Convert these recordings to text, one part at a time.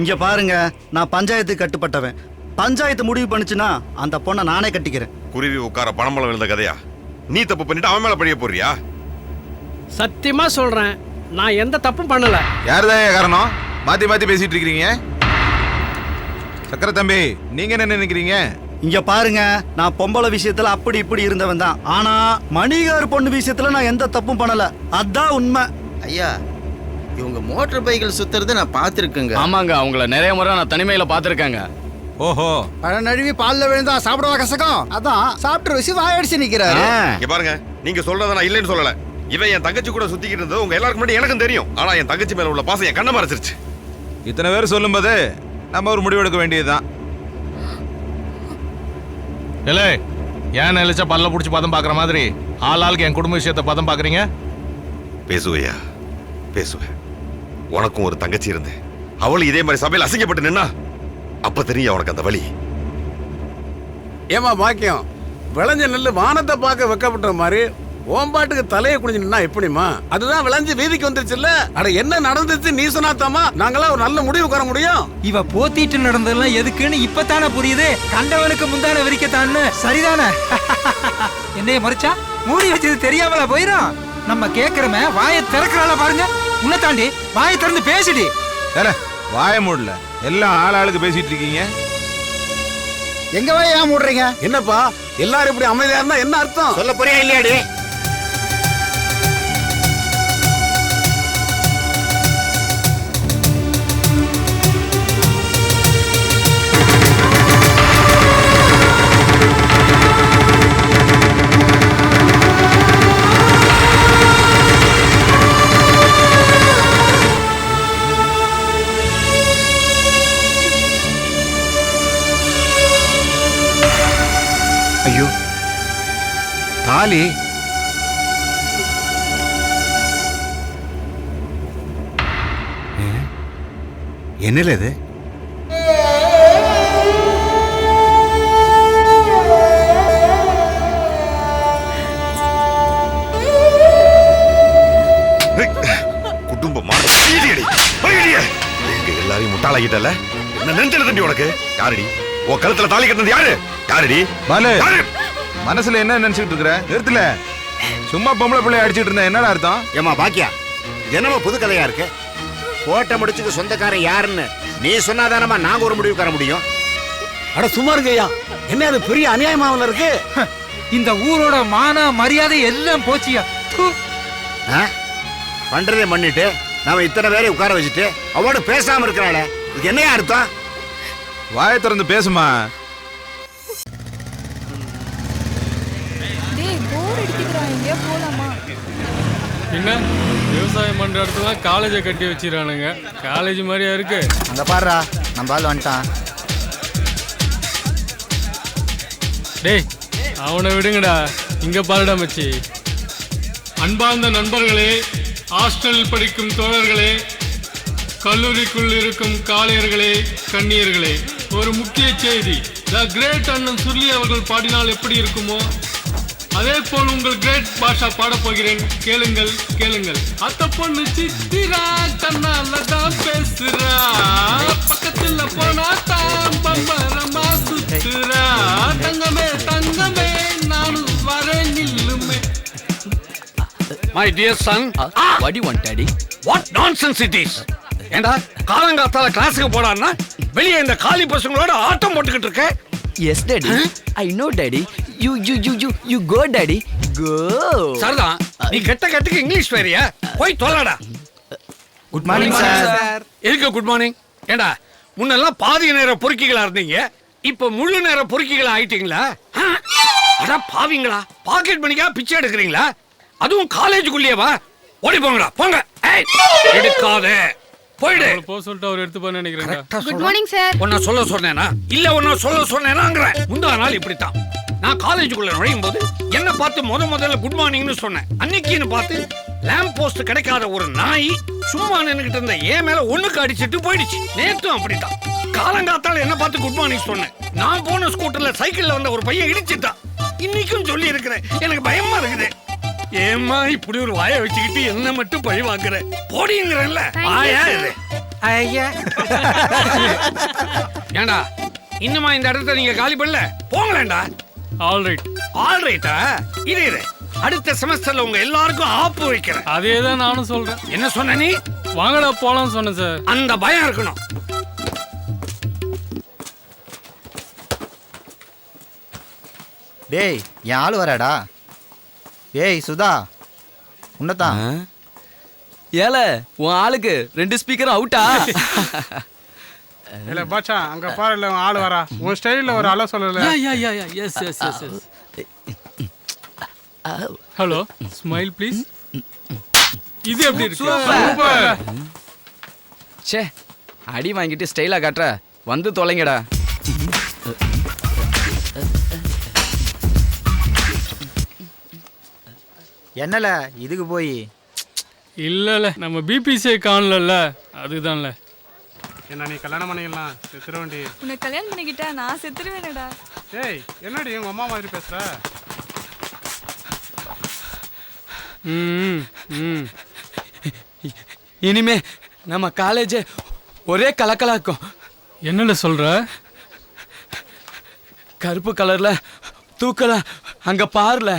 இங்க பாருங்க நான் பஞ்சாயத்துக்கு கட்டுப்பட்டவன். பஞ்சாயத்து முடிவு பண்ணுச்சுன்னா அந்த பொண்ணை நானே கட்டிக்கிறேன். குருவி உட்கார பணம்பளம் விழுந்த கதையா? நீ தப்பு பண்ணிட்டு அவன் மேல பழிய போறியா சத்தியமா சொல்றேன் நான் எந்த தப்பும் பண்ணல. யாருதான் காரணம்? மாத்தி மாத்தி பேசிட்டு இருக்கீங்க சக்கர தம்பி நீங்க என்ன நினைக்கிறீங்க? இங்க பாருங்க நான் பொம்பளை விஷயத்துல அப்படி இப்படி இருந்தவன் தான். ஆனா மணிகார் பொண்ணு விஷயத்துல நான் எந்த தப்பும் பண்ணல. அதான் உண்மை. ஐயா இவங்க மோட்டார் பைக்கில் சுத்துறது நான் பார்த்துருக்கேங்க. ஆமாங்க அவங்கள நிறைய முறை நான் தனிமையில பாத்திருக்கேங்க ஓஹோ. பழம் நழுவி பால்ல விழுந்தா சாப்பிடவா கசக்கம்? அதான் சாப்பிட்டு ருசி வாயடிச்சு நிக்கிறாரு. இங்க பாருங்க நீங்க சொல்றத நான் இல்லைன்னு சொல்லல. இவன் என் தங்கச்சி கூட சுத்திக்கிட்டு இருந்தது உங்க எல்லாருக்கும் முன்னாடி எனக்கும் தெரியும். ஆனா என் தங்கச்சி மேல உள்ள பாசம் என் கண்ணை மறைச்சிருச்சு. இத்தனை பேர் சொல்லும்போது நம்ம ஒரு முடிவு எடுக்க வேண்டியதுதான். இல்லை ஏன் நிலைச்சா பல்ல புடிச்சு பதம் பாக்குற மாதிரி? ஆள் ஆளுக்கு என் குடும்ப விஷயத்தை பதம் பாக்குறீங்க பேசுவையா? பேசுவேன். உனக்கும் ஒரு தங்கச்சி இருந்து அவளும் இதே மாதிரி சபையில் அசிங்கப்பட்டு நின்னா அப்ப தெரியும் உனக்கு அந்த வழி ஏமா பாக்கியம்? விளைஞ்ச நெல்லு வானத்தை பார்க்க வைக்கப்பட்ட மாதிரி ஓம்பாட்டுக்கு தலையை குனிஞ்சுனா எப்படிமா அதுதான் விளைஞ்சு வீதிக்கு வந்துருச்சுல்ல? அட என்ன நடந்துச்சு? நீ சொன்னாத்தாமா நாங்களாம் ஒரு நல்ல முடிவு வர முடியும். இவ போத்திட்டு நடந்ததெல்லாம் எதுக்குன்னு இப்பதானே புரியுது. கண்டவனுக்கு முந்தான விரிக்கத்தான்னு சரிதானே? என்னைய மறைச்சா? மூடி வச்சது தெரியாமல போயிரும். நம்ம கேக்குறமே வாயை திறக்கிறாள பாருங்க. உன்னை தாண்டி வாயை திறந்து பேசிடி. ஏல வாய மூடல. எல்லாம் ஆள் ஆளுக்கு பேசிட்டு இருக்கீங்க. எங்க வாய் ஏன் மூடுறீங்க? என்னப்பா எல்லாரும் இப்படி அமைதியா இருந்தா என்ன அர்த்தம்? சொல்ல போறியா இல்லையாடி? ஐயோ. தாலி. என்னல இது? குடும்பம்? எல்லாரையும் முட்டாளாக்கிட்டல? என்ன நெஞ்சல தண்டி உனக்கு? யாரடி? உன் கழுத்துல தாலி கட்டினது யாரு? யாரடி? பாலு. யாரு? மனசுல என்ன நினைச்சிட்டு இருக்கிற? நிறுத்தல. சும்மா பொம்பளை பிள்ளைய அடிச்சிட்டு இருந்தா என்னடா அர்த்தம்? ஏமா பாக்கியா என்னமோ புது கதையா இருக்கு? கோட்டை முடிச்சுக்கு சொந்தக்காரன் யாருன்னு நீ சொன்னாதானமா நாங்க ஒரு முடிவு தர முடியும்? அட சும்மா இருங்க ஐயா. என்ன அது பெரிய அநியாயமாவில் இருக்கு? இந்த ஊரோட மான மரியாதை எல்லாம் போச்சியா? பண்றதே பண்ணிட்டு நாம இத்தனை பேரை உட்கார வச்சுட்டு அவனோட பேசாம இருக்கிறாளே. இதுக்கு என்னையா அர்த்தம்? வாயை திறந்து பேசுமா போர் அடிக்குதுடா எங்கேயா போலாமா? என்ன? விவசாயம் பண்ற இடத்துல காலேஜை கட்டி வச்சிடறானுங்க காலேஜ் மாதிரியா இருக்கு. அங்க பாருடா நம்ம ஆள் வந்துட்டான். டேய் அவனை விடுங்கடா. இங்க பாருடா மச்சி. அன்பார்ந்த நண்பர்களே ஹாஸ்டலில் படிக்கும் தோழர்களே கல்லூரிக்குள் இருக்கும் காளையர்களே கண்ணியர்களே ஒரு முக்கிய செய்தி. த கிரேட் அண்ணன் சுர்லி அவர்கள் பாடினால் எப்படி இருக்குமோ அதே போல் உங்கள் கிரேட் பாஷா பாடப் போகிறேன். கேளுங்கள் கேளுங்கள். அத்த பொண்ணு சித்திரா கண்ணால தான் பேசுறா. பக்கத்துல போனா தான் பம்பரமா சுத்துறா. தங்கமே தங்கமே நானும் வரேன் நில்லுமே. மை டியர் சன் வடி one daddy what nonsense it is ஏண்டா காலங்காத்தால கிளாஸுக்கு போடான்னா வெளியே இந்த காலி பசங்களோட ஆட்டம் போட்டுக்கிட்டு இருக்க? Yes daddy I know daddy you you you you you go daddy go சரிதான் நீ கெட்ட கெட்டுக்கு இங்கிலீஷ் வேறியா போய் தொல்லடா. குட் மார்னிங் சார் எதுக்கு குட் மார்னிங் ஏண்டா முன்னெல்லாம் பாதி நேர பொறுக்கிகளா இருந்தீங்க? இப்ப முழு நேர பொறுக்கிகளா ஆயிட்டீங்களா? ஆ? அட பாவிங்களா பாக்கெட் மணிக்கா பிச்சை எடுக்கிறீங்களா? அதுவும் காலேஜுக்குள்ளேயே ஓடி போங்கடா போங்க. ஏய், எடுக்காத. போயிடு. போக சொல்லிட்டு அவர் எடுத்து பண்ண குட் மார்னிங் சார் உன்னை சொல்ல சொன்னேனா? இல்ல உன்னை சொல்ல சொன்னேனாங்கிற முந்தா நாள் இப்படித்தான். நான் காலேஜுக்குள்ள நுழையும் போது என்ன பார்த்து முத முதல்ல குட் மார்னிங்னு சொன்னேன். அன்னைக்குன்னு பார்த்து லேம்ப் போஸ்ட் கிடைக்காத ஒரு நாய் சும்மா நின்னுகிட்டு இருந்த ஏன் மேல ஒண்ணுக்கு அடிச்சிட்டு போயிடுச்சு. நேத்தும் அப்படித்தான். காலங்காத்தால என்ன பார்த்து குட் மார்னிங் சொன்னேன். நான் போன ஸ்கூட்டர்ல சைக்கிள்ல வந்த ஒரு பையன் இடிச்சிட்டான். இன்னைக்கும் சொல்லி இருக்கிறேன் எனக்கு பயமா இருக்குது. ஏம்மா இப்படி ஒரு வாயை வச்சுக்கிட்டு என்ன மட்டும் பழி வாங்குற போடிங்கிறல்ல வாயா. இது. ஐயா. ஏண்டா இன்னுமா இந்த இடத்த நீங்க காலி பண்ணல? போங்களேண்டா ஆல்ரைட் ஆல் ரைட்டா இரு இரு. அடுத்த செமஸ்டர்ல உங்க எல்லாருக்கும் ஆப்பு வைக்கிறேன். அதே தான் நானும் சொல்றேன். என்ன சொன்ன நீ? வாங்கடா போலாம் சொன்னேன் சார் அந்த பயம் இருக்கணும். டேய் என் ஆள் வராடா. ஏய் சுதா. உன்னதான் ஏல உன் ஆளுக்கு ரெண்டு ஸ்பீக்கரும் அவுட்டா? இல்ல பாச்சா அங்க பாரு ஆள் வரா. உன் ஸ்டைல்ல ஒரு ஆள சொல்லல. Yeah yeah yeah yes yes yes yes hello smile please இது எப்படி இருக்கு? Super. ச்சே அடி வாங்கிட்டு ஸ்டைலா காட்டுற. வந்து தொலைங்கடா. என்னல இதுக்கு போய்? இல்லல நம்ம பிபிசிஐ காணல அதுதான்ல. என்ன நீ கல்யாணம் பண்ணிக்கலாம் திருவண்டி உன்னை கல்யாணம் பண்ணிக்கிட்டா நான் செத்துருவேனடா. ஏய் என்னடி உங்க அம்மா மாதிரி பேசுற? ம் ம். இனிமே நம்ம காலேஜ் ஒரே கலக்கலாக்கும் என்னல சொல்ற? கருப்பு கலர்ல தூக்கலாம் அங்க பாருல.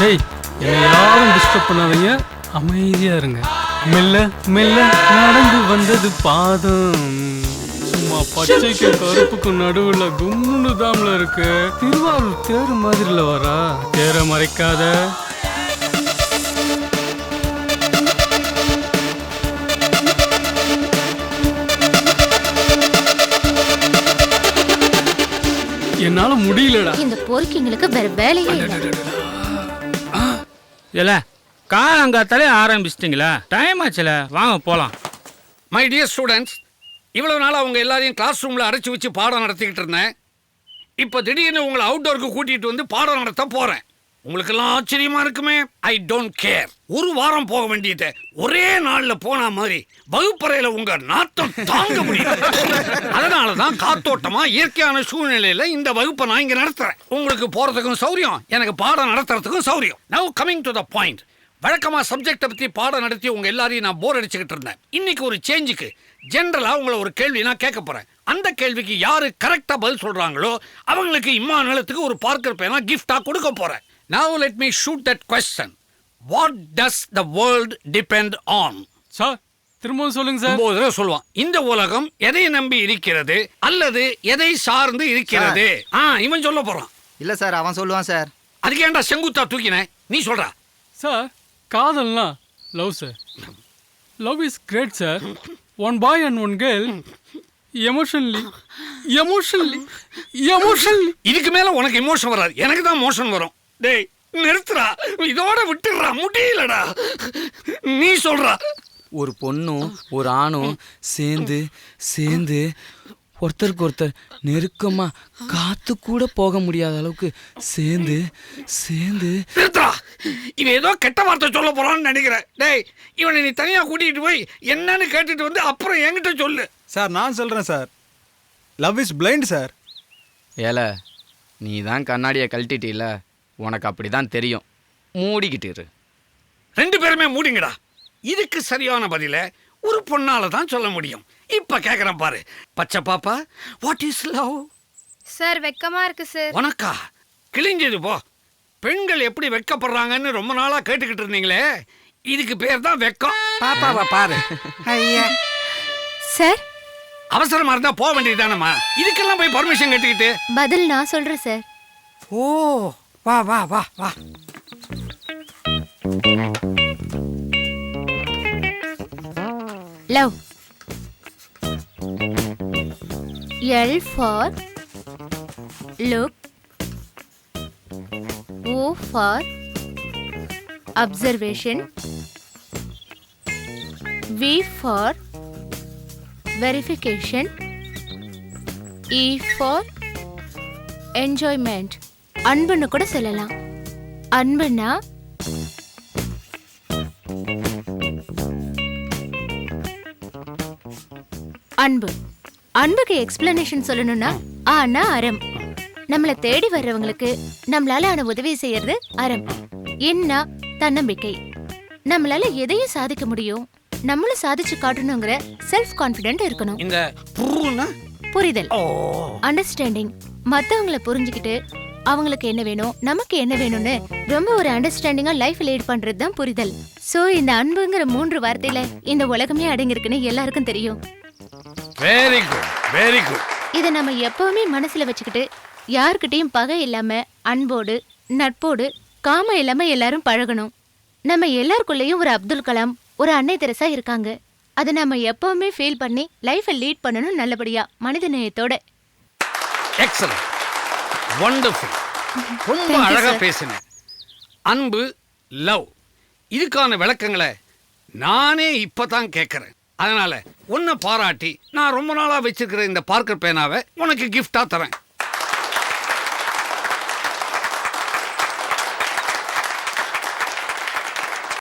டேய் என்னை யாரும் டிஸ்டர்ப் பண்ணாதீங்க. அமைதியா இருங்க. மெல்ல மெல்ல நடந்து வந்தது பாதம். சும்மா பச்சைக்கு கருப்புக்கும் நடுவுல கும்முன்னு தாம்ல இருக்கு. திருவாரூர் தேர் மாதிரில வரா தேரை மறைக்காத. என்னால முடியலடா. இந்த பொறுக்கிங்களுக்கு வேற வேலையே இல்லை. இல்ல காலங்காத்தாலே ஆரம்பிச்சிட்டிங்களா? டைம் ஆச்சுல. வாங்க போகலாம் மை டியர் ஸ்டூடெண்ட்ஸ் இவ்வளோ நாள் அவங்க எல்லாரையும் கிளாஸ் ரூமில் அடைச்சி வச்சு பாடம் நடத்திக்கிட்டு இருந்தேன். இப்போ திடீர்னு உங்களை அவுட்டோருக்கு கூட்டிகிட்டு வந்து பாடம் நடத்த போகிறேன் உங்களுக்கெல்லாம் ஆச்சரியமாக இருக்குமே? ஐ டோன்ட் கேர் ஒரு வாரம் போக வேண்டியது. ஒரே நாளில் போன மாதிரி வகுப்பறையில் உங்கள் நாத்தம் தாங்க முடியல அதனால தான் காத்தோட்டமாக இயற்கையான சூழ்நிலையில் இந்த வகுப்பை நான் இங்கே நடத்துகிறேன் உங்களுக்கு போகிறதுக்கும் சௌரியம் எனக்கு பாடம் நடத்துறதுக்கும் சௌரியம். Now coming to the point வழக்கமா சப்ஜெக்டை பத்தி பாடம் நடத்தி உங்க எல்லாரையும் நான் போர் அடிச்சுக்கிட்டு இருந்தேன். இன்னைக்கு ஒரு சேஞ்சுக்கு ஜென்ரலா உங்களை ஒரு கேள்வி நான் கேட்க போறேன். அந்த கேள்விக்கு யாரு கரெக்டா பதில் சொல்றாங்களோ அவங்களுக்கு இம்மா நிலத்துக்கு ஒரு பார்க்கர் பேனா கிஃப்டா கொடுக்க போறேன். Now let me shoot that question what does the world depend on sir திரும்பவும் சொல்லுங்க சார் ஒன்பது தடவை சொல்லுவான். இந்த உலகம் எதை நம்பி இருக்கிறது அல்லது எதை சார்ந்து இருக்கிறது? ஆ இவன் சொல்ல போறான். இல்ல சார் அவன் சொல்லுவான் சார் அதுக்கு ஏன்டா செங்குத்தா தூக்கின? நீ சொல்றா. சார் காதல்னா love sir love is great sir one boy and one girl emotionally emotionally emotionally இதுக்கு மேல உனக்கு எமோஷன் வராது. எனக்கு தான் மோஷன் வரும். டேய் நிறுத்துறா இதோட விட்டுடுறா. முடியலடா. நீ சொல்றா. ஒரு பொண்ணும் ஒரு ஆணும் சேர்ந்து சேர்ந்து ஒருத்தருக்கு ஒருத்தர் நெருக்கமா காத்து கூட போக முடியாத அளவுக்கு சேர்ந்து சேர்ந்து. இவன் ஏதோ கெட்ட வார்த்தை சொல்ல போறான்னு நினைக்கிறேன். டேய் இவனை நீ தனியா கூட்டிட்டு போய் என்னன்னு கேட்டுட்டு வந்து அப்புறம் என்கிட்ட சொல்லு. சார் நான் சொல்றேன் sir. Love is blind sir. ஏல நீ தான் கண்ணாடியை கழட்டிட்டீல. உனக்கு அப்படிதான் தெரியும். மூடிக்கிட்டு இரு. ரெண்டு பேருமே மூடிங்கடா. இதுக்கு சரியான பதில ஒரு பொண்ணால தான் சொல்ல முடியும். இப்ப கேக்குறேன் பாரு. பச்சை பாப்பா வாட் இஸ் லவ் சார் வெக்கமா இருக்கு சார். உனக்கா? கிழிஞ்சது போ. பெண்கள் எப்படி வெட்கப்படுறாங்கன்னு ரொம்ப நாளா கேட்டுக்கிட்டு இருந்தீங்களே. இதுக்கு பேர் தான் வெக்கம். பாப்பாவா பாரு. ஐயா. சார்? அவசரமா இருந்தா போக வேண்டியதுதானம்மா. இதுக்கெல்லாம் போய் பர்மிஷன் கேட்டுக்கிட்டு. பதில் நான் சொல்றேன் சார். ஓ வா வா வா வா. Love L for look O for observation V for verification E for enjoyment அன்புன்னு கூட சொல்லலாம். அன்புனா அன்பு. அன்புக்கு எக்ஸ்பிளனேஷன் சொல்லணும்னா ஆனா அறம். நம்மள தேடி வர்றவங்களுக்கு நம்மளால ஆன உதவி செய்யறது அறம். என்ன தன்னம்பிக்கை. நம்மளால எதையும் சாதிக்க முடியும். நம்மளும் சாதிச்சு காட்டணுங்கிற செல்ஃப் கான்ஃபிடென்ட் இருக்கணும். இந்த புரிதல். அண்டர்ஸ்டாண்டிங் மத்தவங்கள புரிஞ்சுக்கிட்டு அவங்களுக்கு என்ன வேணும் நமக்கு என்ன வேணும்னு ரொம்ப ஒரு அண்டர்ஸ்டாண்டிங்கா லைஃப் லீட் பண்றது தான் புரிதல். சோ இந்த அன்புங்கிற மூன்று வார்த்தையில இந்த உலகமே அடங்கியிருக்குன்னு எல்லாருக்கும் தெரியும். வெரி குட் வெரி குட் இதை நம்ம எப்பவுமே மனசுல வச்சுக்கிட்டு யார்கிட்டயும் பகை இல்லாம அன்போடு நட்போடு காமம் இல்லாம எல்லாரும் பழகணும். நம்ம எல்லாருக்குள்ளேயும் ஒரு அப்துல் கலாம் ஒரு அன்னை தெரசா இருக்காங்க. அதை நம்ம எப்பவுமே ஃபீல் பண்ணி லைஃபை லீட் பண்ணணும் நல்லபடியா மனித நேயத்தோட. எக்ஸலன்ட் வண்டர்ஃபுல் ரொம்ப Thank you, அழகா sir. பேசினேன் அன்பு லவ் இதுக்கான விளக்கங்களை நானே இப்பதான் கேட்கறேன் அதனால உன்னை பாராட்டி நான் ரொம்ப நாளாக வச்சிருக்கிற இந்த பார்க்கர் பேனாவை உனக்கு கிஃப்டாக தரேன்.